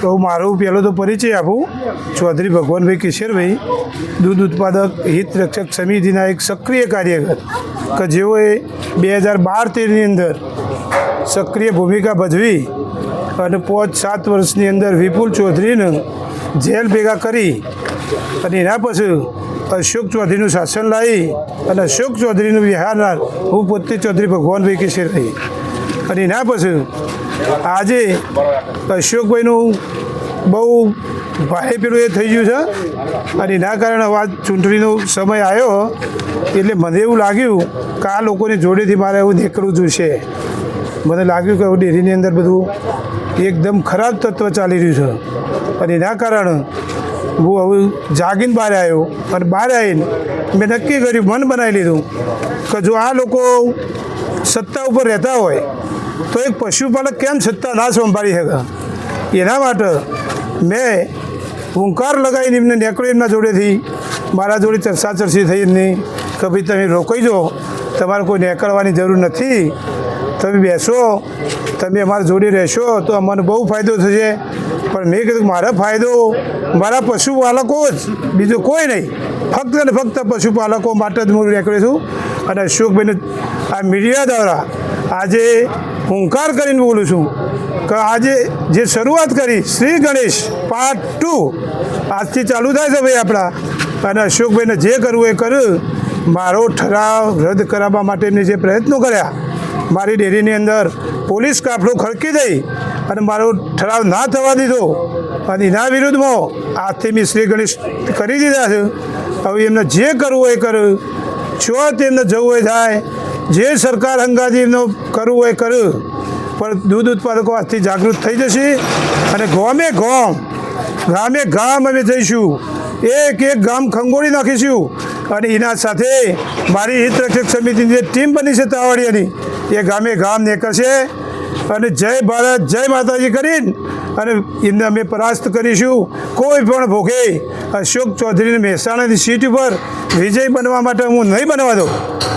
તો મારું પહેલો તો પરિચય આપું. ચૌધરી ભગવાનભાઈ કિશોરભાઈ, દૂધ ઉત્પાદક હિત રક્ષક સમિતિના એક સક્રિય કાર્યકર, કે જેઓએ બે હજાર બાર તેરની અંદર સક્રિય ભૂમિકા ભજવી અને પાંચ સાત વર્ષની અંદર વિપુલ ચૌધરીને જેલ ભેગા કરી અને એના પછી અશોક ચૌધરીનું શાસન લાવી અને અશોક ચૌધરીનું વિહારનાર હું પોતે ચૌધરી ભગવાનભાઈ કિશોરભાઈ. અને એના પછી. આજે અશોકભાઈનું બહુ ભારે પેલું એ થઈ ગયું છે. અને એના કારણે હવે ચૂંટણીનો સમય આવ્યો. એટલે મને એવું લાગ્યું કે આ લોકોની જોડેથી મારે એવું નીકળવું જોઈશે. મને લાગ્યું કે હવે ડેરીની અંદર બધું એકદમ ખરાબ તત્વ ચાલી રહ્યું છે. અને એના કારણે હું હવે જાગીને બહાર આવ્યો. અને બહાર આવીને મેં નક્કી કર્યું, મન બનાવી લીધું કે જો આ લોકો સત્તા ઉપર રહેતા હોય તો એક પશુપાલક કેમ સત્તા ના સંભાળી શકે? એના માટે મેં હુંકાર લગાવીને એમને નીકળ્યો એમના જોડેથી. મારા જોડે ચર્ચા ચર્ચી થઈ એમની કે ભાઈ તમે રોકાઈ જાઓ. તમારે કોઈ નીકળવાની જરૂર નથી. તમે બેસો. તમે અમારા જોડે રહેશો તો અમને બહુ ફાયદો થશે. પણ મેં કીધું મારો ફાયદો મારા પશુપાલકો જ. બીજું કોઈ નહીં. ફક્ત ને ફક્ત પશુપાલકો માટે જ હું નીકળ્યો છું. અને અશોકભાઈને આ મીડિયા દ્વારા આજે હુંકાર કરીને બોલું છું કે આજે જે શરૂઆત કરી શ્રી ગણેશ પાર્ટ ટુ આજથી ચાલુ થાય છે ભાઈ આપણા. અને અશોકભાઈને જે કરવું એ કર્યું. મારો ઠરાવ રદ કરાવવા માટે એમને જે પ્રયત્નો કર્યા, મારી ડેરીની અંદર પોલીસ કાફલો ખડકી દઈ અને મારો ઠરાવ ના થવા દીધો અને એના વિરુદ્ધમાં આજથી મેં શ્રી ગણેશ કરી દીધા છે. હવે એમને જે કરવું એ કર્યું. જો તેમને જવું એ થાય જે સરકાર હંગાથી કરવું હોય કર્યું, પણ દૂધ ઉત્પાદકો આજથી જાગૃત થઈ જશે અને ગામે ગામ ગામે ગામ અમે જઈશું, એક એક ગામ ખંગોળી નાખીશું અને એના સાથે મારી હિત રક્ષક સમિતિની જે ટીમ બની છે તાવડિયાની, એ ગામે ગામ નીકળશે અને જય ભારત, જય માતાજી કરીને અને એમને અમે પરાસ્ત કરીશું. કોઈ પણ ભોગે અશોક ચૌધરીને મહેસાણાની સીટ ઉપર વિજય બનવા માટે હું નહીં બનવા દઉં.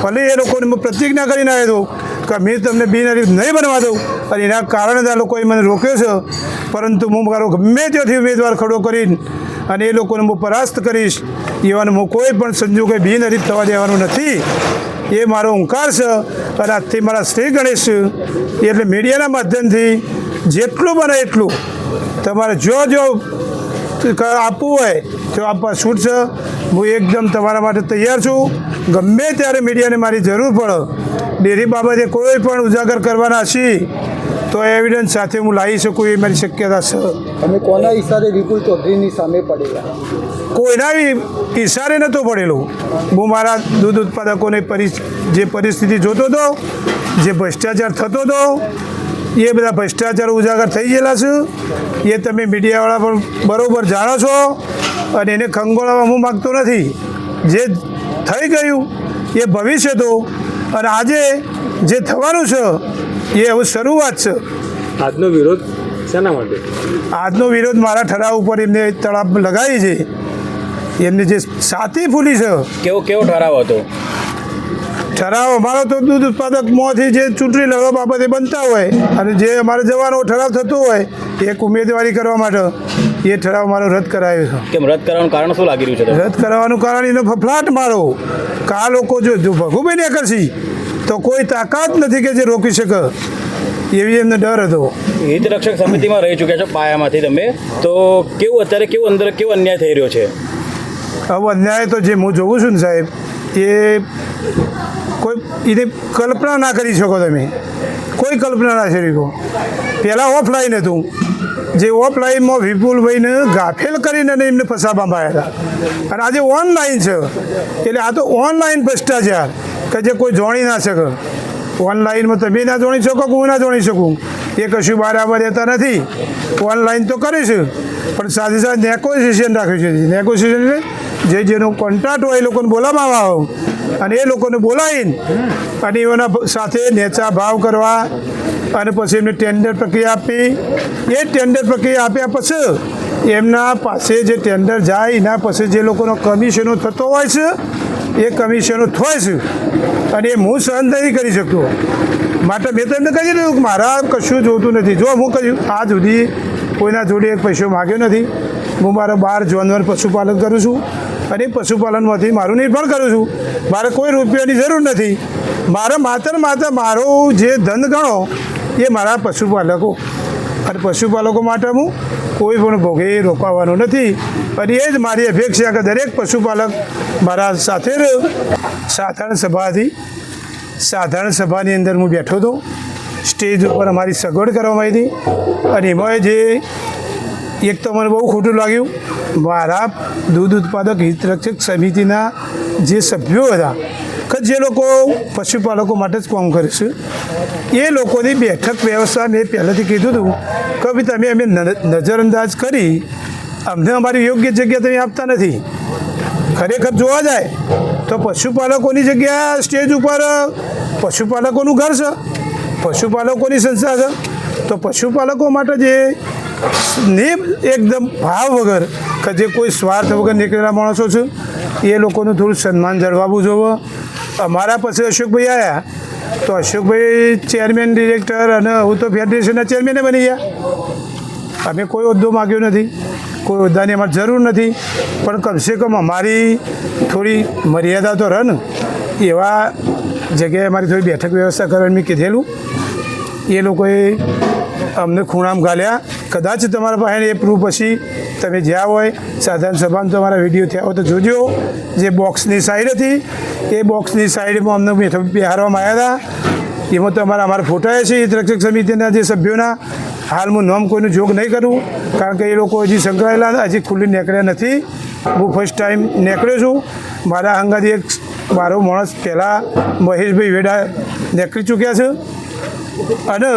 ભલે એ લોકોને હું પ્રતિજ્ઞા કરીને આવ્યો હતો કે મેં તમને બિનહરીફ નહીં બનવા દઉં. અને એના કારણે જ આ લોકોએ મને રોક્યો છે. પરંતુ હું મારો ગમે ત્યાંથી ઉમેદવાર ખડો કરીને અને એ લોકોને હું પરાસ્ત કરીશ. એવાનું હું કોઈ પણ સંજોગે બિનહરીફ થવા દેવાનું નથી. એ મારો હુંકાર છે. અને આજથી મારા શ્રી ગણેશ એટલે મીડિયાના માધ્યમથી જેટલું બને એટલું. તમારે જો જો આપવું હોય તો આપવા છૂટ છે? હું એકદમ તમારા માટે તૈયાર છું. ગમે ત્યારે મીડિયાને મારી જરૂર પડે ડેરી બાબતે કોઈ પણ ઉજાગર કરવાના છીએ તો એવિડન્સ સાથે હું લાવી શકું એ મારી શક્યતા છે. અને કોના ઈશારે વિપુલ ચૌધરીની સામે પડેલા? કોઈના ઈશારે નહોતો પડેલો. હું મારા દૂધ ઉત્પાદકોને પરિ જે પરિસ્થિતિ જોતો હતો જે ભ્રષ્ટાચાર થતો હતો એ બધા ભ્રષ્ટાચાર ઉજાગર થઈ ગયેલા છે. એ તમે મીડિયાવાળા પણ બરાબર જાણો છો અને એને ખંગોળવા હું માગતો નથી. જે થઈ ગયું એ ભવિષ્ય તો અને આજે જે થવાનું છે એ હવે શરૂઆત છે. આજનો વિરોધ શેના માટે? આજનો વિરોધ મારા ઠરાવ ઉપર એમને તળાપ લગાવી છે. એમની જે સાથી ફૂલી છે. કેવો કેવો ઠરાવ હતો? ઠરાવ અમારો તો દૂધ ઉત્પાદકમાંથી જે ચૂંટણી લડવા બાબતે બનતા હોય અને જે અમારે જવાનો ઠરાવ થતો હોય એક ઉમેદવારી કરવા માટે એ ઠરાવ મારો રદ કરાયો છે. કેમ રદ કરવાનું કારણ શું લાગી રહ્યું છે રદ કરવાનું કારણ એનો ફફલાટ મારો. કા લોકો જો જો ભગુભાઈ ને કરશી તો કોઈ તાકાત નથી કે જે રોકી શકે. એવી એમને ડર હતો. હિત રક્ષક સમિતિમાં રહી ચૂક્યા છો પાયામાંથી તમે. તો કેવું અત્યારે કેવું અંદર કેવો અન્યાય થઈ રહ્યો છે? હવે અન્યાય તો જે હું જોઉં છું ને સાહેબ એ કોઈ એની કલ્પના ના કરી શકો તમે. કોઈ કલ્પના ના કરી શકો. પહેલાં ઓફલાઈન હતું. જે ઓફલાઈનમાં વિપુલભાઈને ગાફેલ કરીને એમને ફસાવવામાં આવ્યા હતા. અને આજે ઓનલાઈન છે. એટલે આ તો ઓનલાઈન ભ્રષ્ટાચાર. કે જે કોઈ જોણી ના શકે. ઓનલાઈનમાં તમે ના જોણી શકો કે હું ના જોણી શકું. એ કશું બરાબર રહેતા નથી. ઓનલાઈન તો કરીશું પણ સાથે સાથે નેગોશિએશન રાખ્યું છે. નેગોશિએશન જે જેનો કોન્ટ્રાક્ટ હોય એ લોકોને બોલાવવામાં આવે. અને એ લોકોને બોલાવીને અને એઓના સાથે નેચા ભાવ કરવા અને પછી એમને ટેન્ડર પ્રક્રિયા આપી એ ટેન્ડર પ્રક્રિયા આપ્યા પછી એમના પાસે જે ટેન્ડર જાય, એના પછી જે લોકોનો કમિશનો થતો હોય છે, એ કમિશનો થાય છે. અને એ હું સહન નથી કરી શકતો. માટે મેં તો એમને કહી દીધું મારા કશું જોતું નથી. જો હું કહ્યું આ સુધી કોઈના જોડે એક પૈસો માગ્યો નથી. હું મારો બાર જાનવર પશુપાલન કરું છું. અને પશુપાલનમાંથી મારું નિર્ભર કરું છું. મારે કોઈ રૂપિયાની જરૂર નથી. મારે માત્ર માત્ર મારો જે ધન ગણો, એ મારા પશુપાલકો. અને પશુપાલકો માટે હું કોઈ પણ ભોગે રોકાવાનો નથી. અને એ જ મારી અપેક્ષા કે દરેક પશુપાલક મારા સાથે સાધારણ સભાથી, સાધારણ સભાની અંદર હું બેઠો હતો. સ્ટેજ ઉપર અમારી સગવડ કરવામાં આવી હતી. અને એમાં જે એક તો મને બહુ ખોટું લાગ્યું. મારા દૂધ ઉત્પાદક હિતરક્ષક સમિતિના જે સભ્યો હતા, કે જે લોકો પશુપાલકો માટે જ કામ કરે છે, એ લોકોની બેઠક વ્યવસ્થા મેં પહેલાંથી કીધું હતું કે ભાઈ, તમે અમે નજરઅંદાજ કરી, અમને અમારી યોગ્ય જગ્યા તમે આપતા નથી. ખરેખર જોવા જાય, તો પશુપાલકોની જગ્યા સ્ટેજ ઉપર, પશુપાલકોનું ઘર છે, પશુપાલકોની સંસ્થા છે, તો પશુપાલકો માટે જે નિમ એકદમ ભાવ વગર કે જે કોઈ સ્વાર્થ વગર નીકળેલા માણસો છે, એ લોકોનું થોડું સન્માન જળવાવું જોવો. અમારા પછી અશોકભાઈ આવ્યા તો અશોકભાઈ ચેરમેન, ડિરેક્ટર અને હું તો ફેડરેશનના ચેરમેને બની ગયા. અમે કોઈ હોદ્દો માગ્યો નથી, કોઈ હોદ્દાની અમારે જરૂર નથી, પણ કમસે કમ અમારી થોડી મર્યાદા તો રહે ને એવા જગ્યાએ અમારી થોડી બેઠક વ્યવસ્થા કરવાની મેં કીધેલું. એ લોકોએ અમને ખૂણામ ગાલ્યા. કદાચ તમારા પાસે એ પ્રૂફ પછી તમે જ્યાં હોય, સાધારણ સભામાં અમારા વીડિયો થયા હોય, તો જોજો જે બોક્સની સાઈડ હતી, એ બોક્સની સાઈડમાં અમને બિહારવામાં આવ્યા હતા. એમાં તો અમારા અમારા ફોટા છે હિત રક્ષક સમિતિના જે સભ્યોના. હાલ હું નામ કોઈનું જોગ નહીં કરું, કારણ કે એ લોકો હજી સંકળાયેલા હજી ખુલ્લી નીકળ્યા નથી. હું ફર્સ્ટ ટાઈમ નીકળ્યો છું. મારા અંગાથી એક મારો માણસ પહેલાં મહેશભાઈ વેડા નીકળી ચૂક્યા છે. અને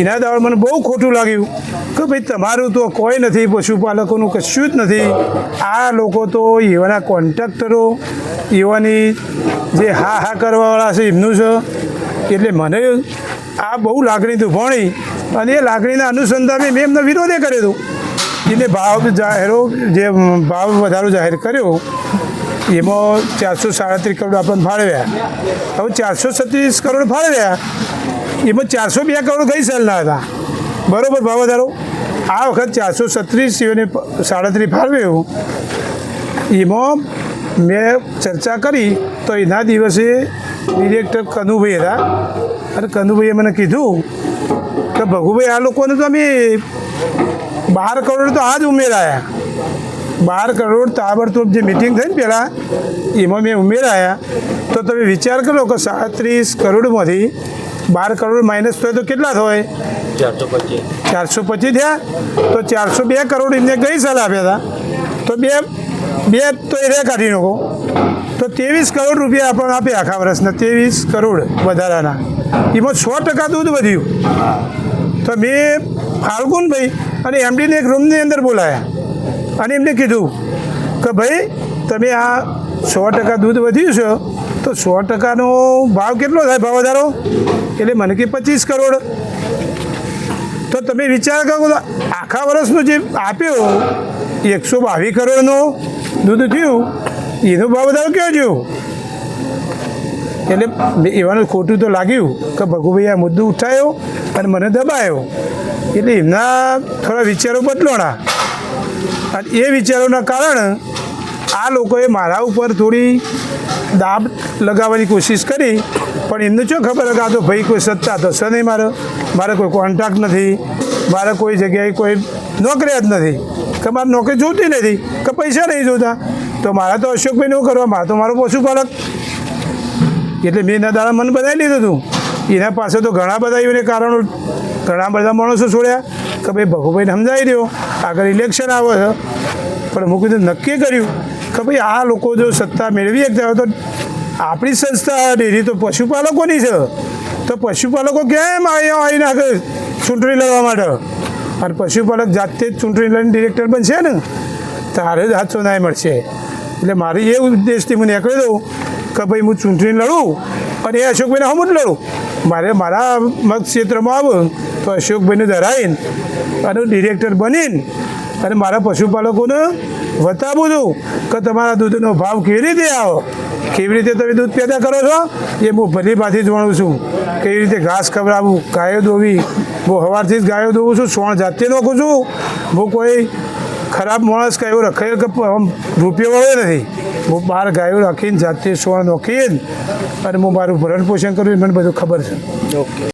એના દાળ મને બહુ ખોટું લાગ્યું કે ભાઈ તમારું તો કોઈ નથી, પશુપાલકોનું કશું જ નથી. આ લોકો તો એવાના કોન્ટ્રાક્ટરો, એવાની જે હા હા કરવાવાળા છે, એમનું છે. એટલે મને આ બહુ લાગણી દુભાણી અને એ લાગણીના અનુસંધાને મેં એમનો વિરોધે કર્યો હતો. એને ભાવ જાહેરો, જે ભાવ વધારો જાહેર કર્યો, એમાં ચારસો સાડત્રીસ કરોડ આપણને ફાળવ્યા. હવે ચારસો છત્રીસ કરોડ ફાળવ્યા. એમાં ચારસો બે કરોડ ગઈ સેલના હતા? બરોબર ભાવ વધારો આ વખત ચારસો છત્રીસ સિવાયને સાડત્રીસ ફાળવ્યું એમાં મેં ચર્ચા કરી તો એના દિવસે ડિરેક્ટર કનુભાઈ હતા. અને કનુભાઈએ મને કીધું કે ભગુભાઈ, આ લોકોને તો અમે બાર કરોડ તો આ જ ઉમેરાયા. બાર કરોડ તાબડતોબ જે મિટિંગ થઈ ને પહેલાં, એમાં મેં ઉમેરાયા. તો તમે વિચાર કરો કે સાડત્રીસ કરોડમાંથી બાર કરોડ માઇનસ થયો તો કેટલા થાય ચારસો પચીસ. થયા? તો ચારસો બે કરોડ એમને ગઈ સાલ આપ્યા હતા. તો બે બે તો એ કાઢી નાખો. તો ત્રેવીસ કરોડ રૂપિયા આપણને આપ્યા આખા વર્ષના. ત્રેવીસ કરોડ વધારાના. એમાં સો ટકા દૂધ વધ્યું. તો મેં ફાલ્ગુનભાઈ અને એમડીને એક રૂમની અંદર બોલાયા. અને એમને કીધું કે ભાઈ તમે આ સો ટકા દૂધ વધ્યું છે. તો સો ટકાનો ભાવ કેટલો થાય ભાવ વધારો? એટલે મને કે પચીસ કરોડ. તો તમે વિચાર કરો આખા વર્ષનો જે આપ્યો, એકસો બાવીસ કરોડનો દૂધ થયું, એનો ભાવ વધારો કયો થયો એટલે એવાનું ખોટું તો લાગ્યું કે ભગુભાઈ આ મુદ્દો ઉઠાયો અને મને દબાયો. એટલે એમના થોડા વિચારો બદલોણા. અને એ વિચારોના કારણે આ લોકોએ મારા ઉપર થોડી દાબ લગાવવાની કોશિશ કરી, પણ એમને શું ખબર કે આ તો ભાઈ કોઈ સત્તા તો નહીં મારે. મારે કોઈ કોન્ટ્રાક્ટ નથી. મારે કોઈ જગ્યાએ કોઈ નોકરી જ નથી. કે મારે નોકરી જોતી નથી, કે પૈસા નહીં જોતા. તો મારા તો અશોકભાઈ શું કરવા, મારે તો મારો પશુપાલક. એટલે મેં એના દ્વારા મન બનાવી લીધું હતું એના પાસે તો ઘણા બધા એવા કારણો, ઘણા બધા માણસો છોડ્યા. કે ભાઈ ભગુભાઈને સમજાવી દો આગળ ઇલેક્શન આવે છે. પણ મૂકી કીધું નક્કી કર્યું કે ભાઈ આ લોકો જો સત્તા મેળવી શકતા હોય તો આપણી સંસ્થા ડેરી તો પશુપાલકોની છે. તો પશુપાલકો કેમ અહીંયા આવી નાખે ચૂંટણી લડવા માટે? અને પશુપાલક જાતે જ ચૂંટણી લઈને ડિરેક્ટર બનશે ને? તારે જ હાથો ના મળશે. એટલે મારી એ ઉદ્દેશથી મને નીકળી દઉં કે ભાઈ હું ચૂંટણી લડું અને એ અશોકભાઈને હમ જ લડું. મારે મારા મત ક્ષેત્રમાં આવું તો અશોકભાઈને ધરાવીને અને ડિરેક્ટર બનીને અને મારા પશુપાલકોને બતાવું છું કે તમારા દૂધનો ભાવ કેવી રીતે આવો. કેવી રીતે તમે દૂધ પેદા કરો છો, એ હું ભલી ભાથી જાણું છું. કેવી રીતે ઘાસ ખવડાવવું ગાયો દોવી હું સવારથી જ ગાયો દઉં છું, સોણ જાતે નાખું છું. હું કોઈ ખરાબ માણસ કે એવો રખાયેલ કે રૂપિયો વાળો નથી. હું બહાર ગાયો રાખીને જાતે સોણ નાખીને અને હું મારું ભરણ પોષણ કર્યું મને બધું ખબર છે. ઓકે.